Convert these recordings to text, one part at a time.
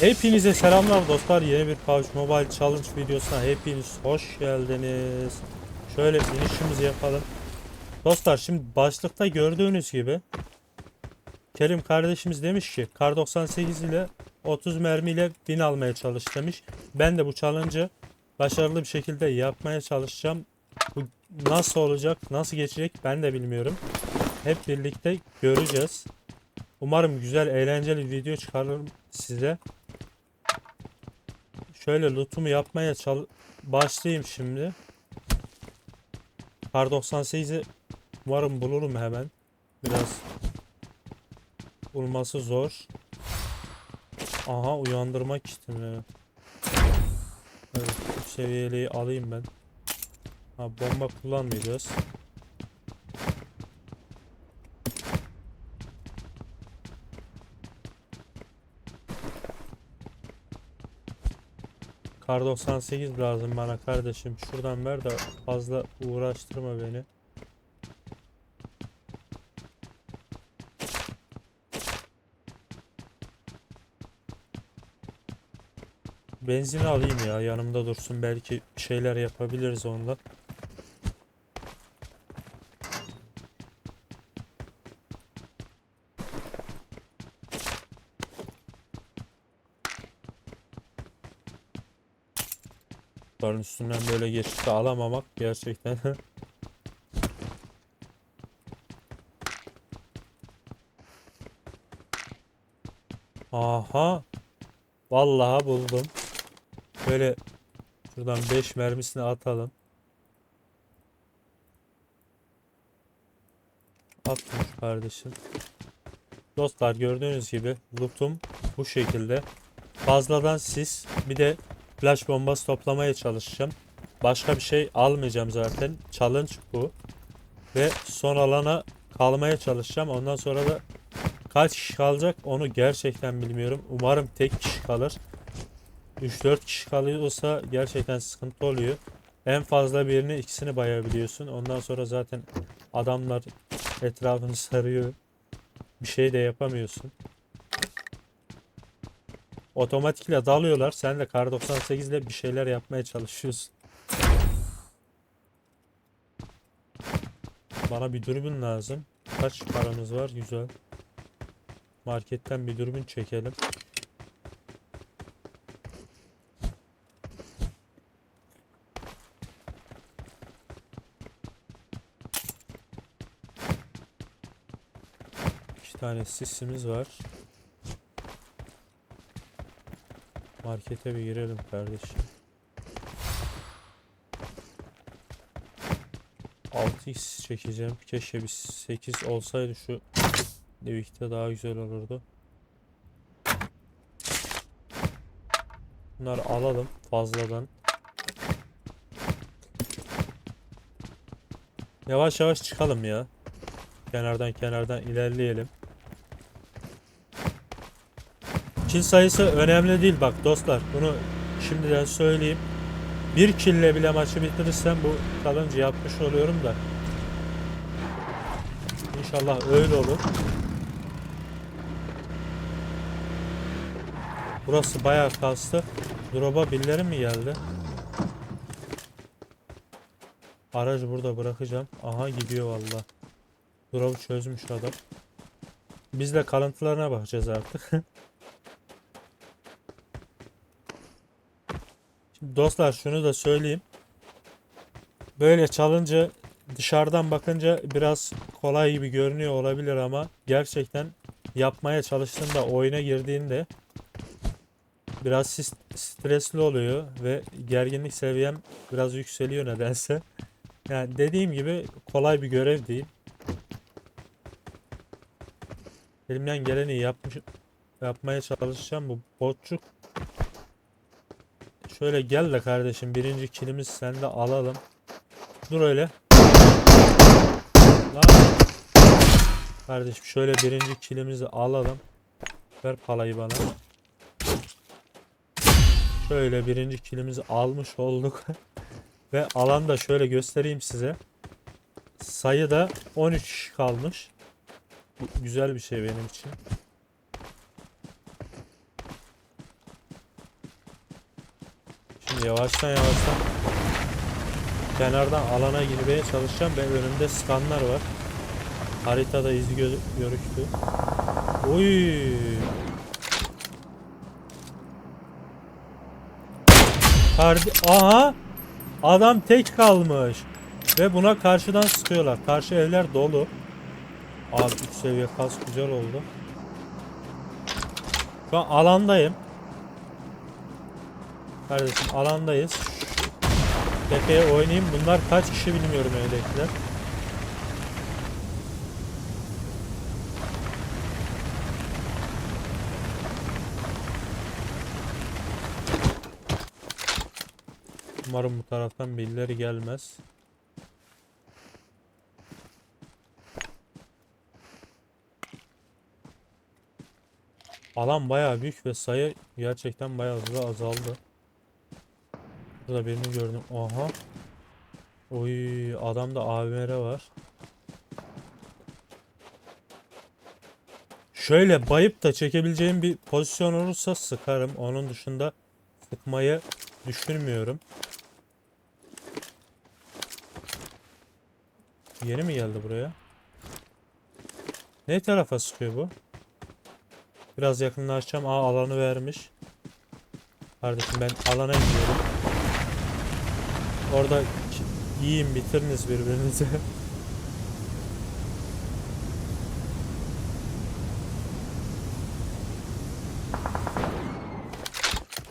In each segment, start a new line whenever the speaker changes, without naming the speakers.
Hepinize selamlar dostlar. Yeni bir PUBG Mobile Challenge videosuna hepiniz hoş geldiniz. Şöyle inişimizi yapalım. Dostlar şimdi başlıkta gördüğünüz gibi Kerim kardeşimiz demiş ki Kar 98 ile 30 mermiyle bin almaya çalış demiş. Ben de bu challenge'ı başarılı bir şekilde yapmaya çalışacağım. Bu nasıl olacak, nasıl geçecek ben de bilmiyorum. Hep birlikte göreceğiz. Umarım güzel, eğlenceli bir video çıkarırım size. Şöyle lootumu yapmaya çal başlayayım şimdi. Kar 98'i umarım bulurum hemen. Biraz bulması zor. Aha uyandırmak istemiyor. Evet, seviyeliği alayım ben. Ha bomba kullanmayacağız. Kar 98 lazım bana kardeşim. Şuradan ver de fazla uğraştırma beni. Benzin alayım ya yanımda dursun belki şeyler yapabiliriz onunla. Üstünden böyle geçip de alamamak gerçekten Aha. Vallahi buldum. Böyle şuradan 5 mermisini atalım. Atmış kardeşim. Dostlar gördüğünüz gibi lootum bu şekilde. Fazladan sis bir de flash bombası toplamaya çalışacağım. Başka bir şey almayacağım zaten. Challenge bu. Ve son alana kalmaya çalışacağım. Ondan sonra da kaç kişi kalacak onu gerçekten bilmiyorum. Umarım tek kişi kalır. 3-4 kişi kalıyorsa gerçekten sıkıntı oluyor. En fazla birini ikisini bayabiliyorsun. Ondan sonra zaten adamlar etrafını sarıyor. Bir şey de yapamıyorsun. Otomatikle dalıyorlar. Sen de kar 98 ile bir şeyler yapmaya çalışıyorsun. Bana bir dürbün lazım. Kaç paramız var? Güzel. Marketten bir dürbün çekelim. İki tane sisimiz var. Markete bir girelim kardeşim. 6x çekeceğim. Keşke bir 8 olsaydı şu Livik'te daha güzel olurdu. Bunları alalım fazladan. Yavaş yavaş çıkalım ya. Kenardan kenardan ilerleyelim. Kill sayısı önemli değil bak dostlar. Bunu şimdiden söyleyeyim. Bir kille bile maçı bitirirsem bu challenge yapmış oluyorum da. İnşallah öyle olur. Burası bayağı kastı. Drop'a birileri mi geldi? Aracı burada bırakacağım. Aha gidiyor valla. Drop'u çözmüş adam. Biz de kalıntılarına bakacağız artık. dostlar şunu da söyleyeyim. Böyle çalınca dışarıdan bakınca biraz kolay gibi görünüyor olabilir ama gerçekten yapmaya çalıştığında oyuna girdiğinde biraz stresli oluyor ve gerginlik seviyem biraz yükseliyor nedense. Yani dediğim gibi kolay bir görev değil. Elimden geleni yapmış yapmaya çalışacağım bu botçuk. Şöyle gel de kardeşim birinci kilimiz sende alalım. Dur öyle. Lan. Kardeşim şöyle birinci kilimizi alalım. Ver palayı bana. Şöyle birinci kilimizi almış olduk. Ve alanda şöyle göstereyim size. Sayı da 13 kişi kalmış. Güzel bir şey benim için. Yavaştan yavaştan kenardan alana girmeye çalışacağım ve önümde skanlar var. Haritada izi gö görüktü. Oy. Kardi Aha! Adam tek kalmış. Ve buna karşıdan sıkıyorlar. Karşı evler dolu. Abi 3 seviye kas güzel oldu. Şu an alandayım. Kardeşim alandayız. Tepeye oynayayım. Bunlar kaç kişi bilmiyorum evdekiler. Umarım bu taraftan birileri gelmez. Alan bayağı büyük ve sayı gerçekten bayağı hızlı azaldı. Burada birini gördüm. Aha. Oy adamda AVR var. Şöyle bayıp da çekebileceğim bir pozisyon olursa sıkarım. Onun dışında sıkmayı düşünmüyorum. Yeni mi geldi buraya? Ne tarafa sıkıyor bu? Biraz yakınlaşacağım. Aa alanı vermiş. Kardeşim ben alana gidiyorum. Orada yiyin bitiriniz birbirinizi.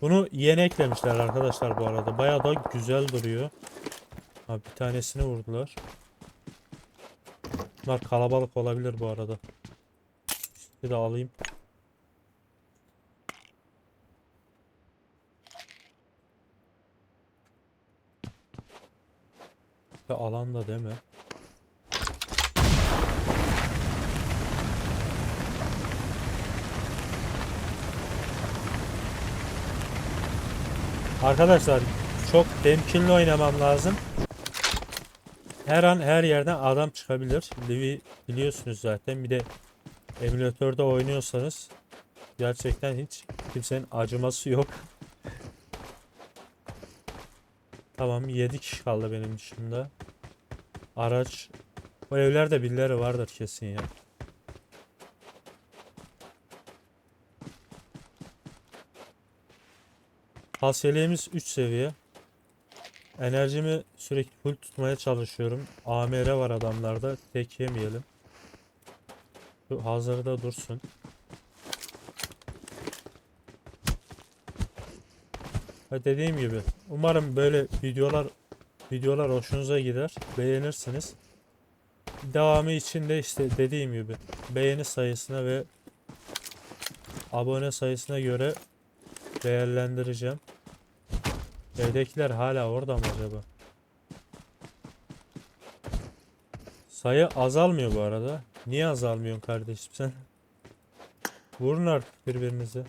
Bunu yeni eklemişler arkadaşlar bu arada. Bayağı da güzel duruyor. Abi bir tanesini vurdular. Bunlar kalabalık olabilir bu arada. Bir de alayım. Ve alanda değil mi? Arkadaşlar çok temkinli oynamam lazım. Her an her yerden adam çıkabilir. Livi biliyorsunuz zaten. Bir de emülatörde oynuyorsanız gerçekten hiç kimsenin acıması yok. Tamam 7 kişi kaldı benim dışında. Araç bu evlerde birileri vardır kesin ya. Hasiyeliğimiz 3 seviye. Enerjimi sürekli full tutmaya çalışıyorum. AMR var adamlarda. Tek yemeyelim. Şu hazırda dursun. Ve dediğim gibi umarım böyle videolar videolar hoşunuza gider. Beğenirsiniz. Devamı için de işte dediğim gibi beğeni sayısına ve abone sayısına göre değerlendireceğim. Evdekiler hala orada mı acaba? Sayı azalmıyor bu arada. Niye azalmıyorsun kardeşim sen? Vurun artık birbirinize.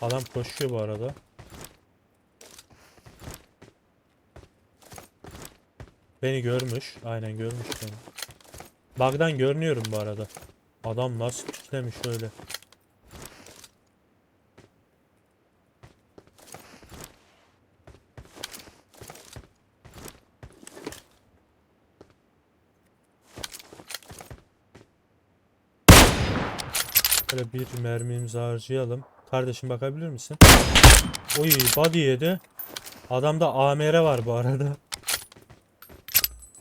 Adam koşuyor bu arada. Beni görmüş. Aynen görmüş beni. Bug'dan görünüyorum bu arada. Adam nasıl piklemiş öyle. Böyle bir mermimizi harcayalım. Kardeşim bakabilir misin? Oy body yedi. Adamda AMR var bu arada.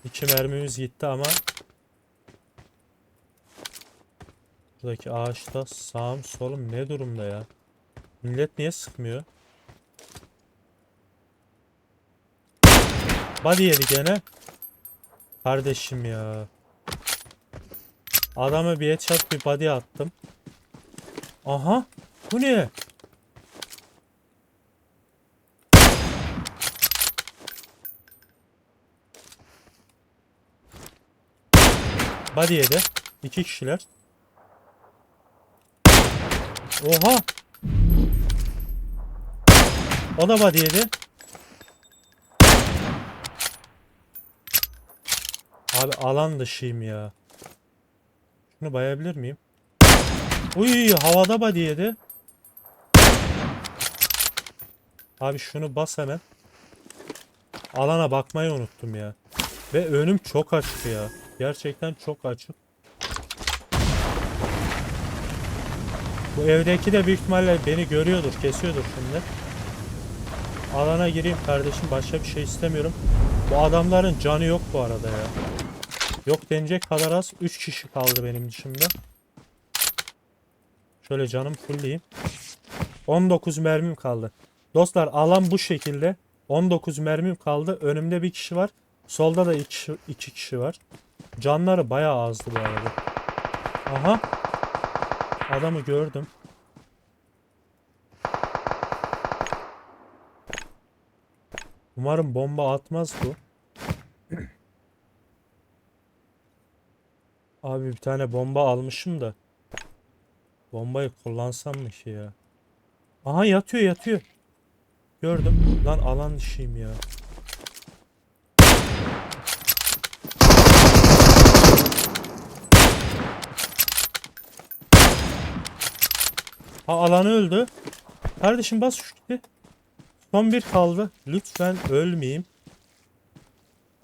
İki mermimiz gitti ama Buradaki ağaçta sağım solum ne durumda ya? Millet niye sıkmıyor? Body yedi gene. Kardeşim ya. Adamı bir headshot bir body attım. Aha. Bu ne? Body yedi. İki kişiler. Oha. O da body yedi. Abi alan dışıyım ya. Şunu bayabilir miyim? Uy havada body yedi. Abi şunu bas hemen. Alana bakmayı unuttum ya. Ve önüm çok açık ya. Gerçekten çok açık. Bu evdeki de büyük ihtimalle beni görüyordur, kesiyordur şimdi. Alana gireyim kardeşim, başka bir şey istemiyorum. Bu adamların canı yok bu arada ya. Yok denecek kadar az. 3 kişi kaldı benim dışımda. Şöyle canım fullleyeyim. 19 mermim kaldı. Dostlar alan bu şekilde. 19 mermim kaldı. Önümde bir kişi var. Solda da 2 kişi, iki kişi var. Canları bayağı azdı bu arada. Aha. Adamı gördüm. Umarım bomba atmaz bu. Abi bir tane bomba almışım da. Bombayı kullansam mı ki ya? Aha yatıyor yatıyor. Gördüm. Lan alan dışıyım ya. Ha alanı öldü. Kardeşim bas şu kiti. Son bir kaldı. Lütfen ölmeyeyim.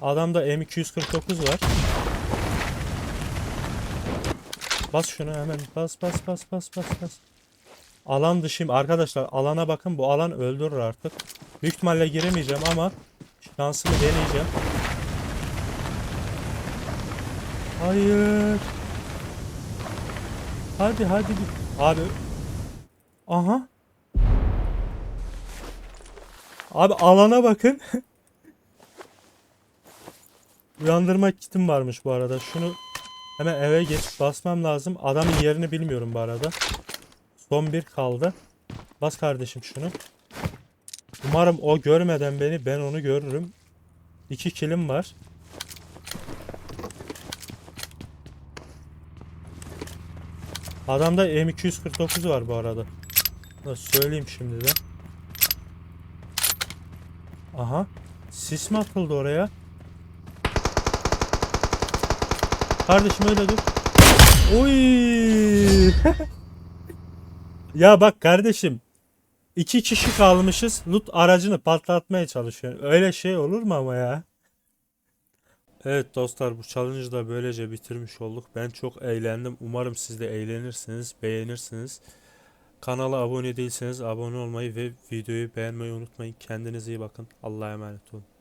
Adamda M249 var. Bas şunu hemen. Bas bas bas bas bas bas. Alan dışıyım. Arkadaşlar alana bakın. Bu alan öldürür artık. Büyük ihtimalle giremeyeceğim ama şansımı deneyeceğim. Hayır. Hadi hadi. Abi. Aha. Abi alana bakın. Uyandırma kitim varmış bu arada. Şunu hemen eve geç basmam lazım. Adamın yerini bilmiyorum bu arada. Son bir kaldı. Bas kardeşim şunu. Umarım o görmeden beni ben onu görürüm. İki kilim var. Adamda M249 var bu arada. Nasıl söyleyeyim şimdi de. Aha. Sis mi atıldı oraya? Kardeşim öyle dur. Oy. ya bak kardeşim. iki kişi kalmışız. Loot aracını patlatmaya çalışıyor. Öyle şey olur mu ama ya? Evet dostlar bu challenge'ı da böylece bitirmiş olduk. Ben çok eğlendim. Umarım siz de eğlenirsiniz, beğenirsiniz. Kanala abone değilseniz abone olmayı ve videoyu beğenmeyi unutmayın. Kendinize iyi bakın. Allah'a emanet olun.